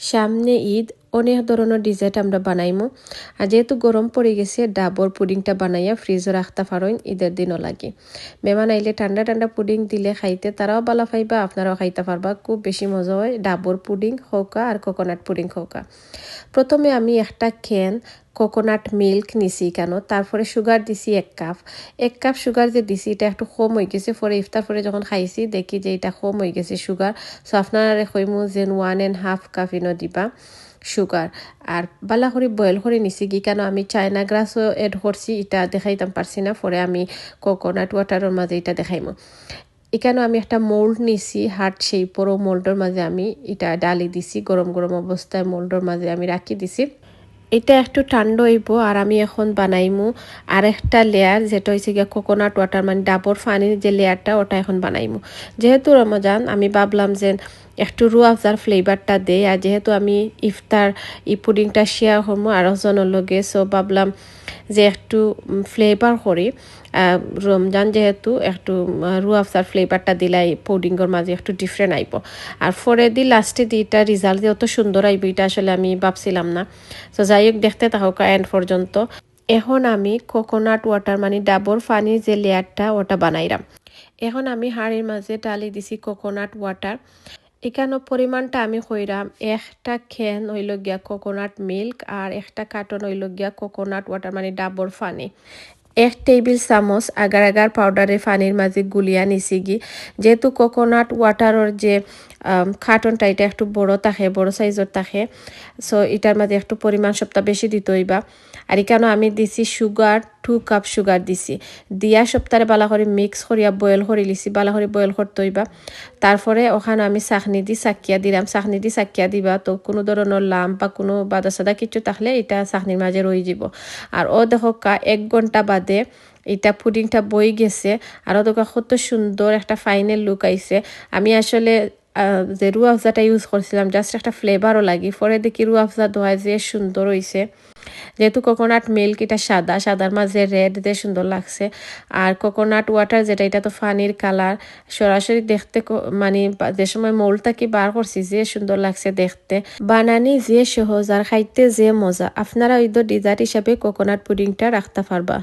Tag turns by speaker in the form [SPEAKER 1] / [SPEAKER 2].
[SPEAKER 1] সামনে ঈদ, অনেক ধরনের ডিজার্ট আমরা বানাইমো। আর যেহেতু গরম পড়ে গেছে, ডাবর পুডিংটা বানাইয়া ফ্রিজে রাখতে পারেন ঈদের দিনও লাগে। মেহমান আইলে ঠান্ডা ঠান্ডা পুডিং দিলে খাইতে তারাও বালা ফাইবা আপনারাও খাইতে পারবা। খুব বেশি মজা হয় ডাবর পুডিং হোকা আর কোকোনাট পুডিং হোকা প্রথমে আমি একটা খেন কোকোনাট মিল্ক নিছি কেন? তারপরে সুগার দিছি এক কাপ এক কাপ সুগার যে দিছি, এটা একটু কম হয়ে গেছে। পরে ইফতার পরে যখন খাইছি, দেখি যে এটা কম হয়ে গেছে সুগার সো আপনারা কইমু যে one and half cup Eno দিবা সুগার আর বালা করে বয়েল করে নিছি কি? কেন আমি চায়না গ্রাসও এড করছি এটা দেখাইতাম পারছি না? পরে আমি কোকোনাট ওয়াটারের মাঝে এটা দেখাইমু এখানেও আমি একটা মোল্ড নিছি হার্ট সেই পুরো মোল্ডের মাঝে আমি এটা ডালি দিছি গরম গরম অবস্থায় মোল্ডের মাঝে আমি রাখি দিছি। এটা একটু ঠান্ডা হইব আর আমি এখন বানাইমু আর একটা লেয়ার যেটা হয়েছে গিয়ে কোকোনাট ওয়াটার মানে ডাবর পানির যে লেয়ারটা ওটা এখন বানাইমু। যেহেতু রমজান, আমি ভাবলাম যে একটু রু আফজার ফ্লেভারটা দেয় আর যেহেতু আমি ইফতার ই পুডিংটা শেয়ার করব জনের লগে সো ভাবলাম যে একটু ফ্লেভার করি রমজান যেহেতু একটু রু আফজার ফ্লেভারটা দিলাই পুডিংয়ের মাঝে একটু ডিফারেন্ট আইব আর ফরে দি লাস্টে দি এটা রিজাল্ট অত সুন্দর আইব এটা আসলে আমি ভাবছিলাম না। তো যাই হোক দেখতে থাকুক এন্ড পর্যন্ত এখন আমি কোকোনাট ওয়াটার মানে ডাবর পানির যে লেয়ারটা ওটা বানাইলাম এখন আমি হাড়ির মাঝে ডালি দিছি কোকোনাট ওয়াটার এখানে পরিমাণটা আমি কইরাম একটা খেন হইল গিয়া কোকোনাট মিল্ক আর একটা কার্টন হইল গিয়া কোকোনাট ওয়াটার মানে ডাবর ফানি। এক টেবিল চামচ আগার আগার পাউডারের ফানির মাঝে গুলিয়া নিছি গি। যেহেতু কোকোনাট ওয়াটারের যে কার্টনটা এটা একটু বড় থাকে, বড় সাইজের থাকে সো এটার মাঝে একটু পরিমাণ সপ্তাহ বেশি দিতে হইবা। আর এখানে আমি দিছি সুগার টু কাপ সুগার দিছি। দিয়া সপ্তাহে বালা করে মিক্স করিয়া বয়েল করে লিছি, বালা করে বয়েল করতে হইবা। তারপরে ওখানে আমি চাকনি দি চাকিয়া দিলাম। চাকনি দি চাকিয়া দিবা তো কোনো ধরনের লাম বা কোনো বাদা সাদা কিছু থাকলে এটা চাকনির মাঝে রয়ে যাব আর ও দেখো কা, এক ঘণ্টা বাদে এটা পুডিংটা বই গেছে আর ওদের কত সুন্দর একটা ফাইনাল লুক আইছে। আমি আসলে যে রু আফজাটা ইউজ করছিলাম জাস্ট একটা ফ্লেভারও লাগি। পরে দেখি রু আফজা দোয়া যে সুন্দর হয়েছে যেহেতু কোকোনাট মিল্ক এটা সাদা, সাদার মাঝে রেড দিয়ে সুন্দর লাগছে। আর কোকোনাট ওয়াটার যেটা, এটা তো ফানির কালার সরাসরি দেখতে মানে যে সময় মৌলটা কি বার করছি, যে সুন্দর লাগছে দেখতে। বানানি যে সহজ আর খাইতে যে মজা। আপনারা ওই ডিজার্ট হিসাবে কোকোনাট পুডিংটা রাখতে পারবা।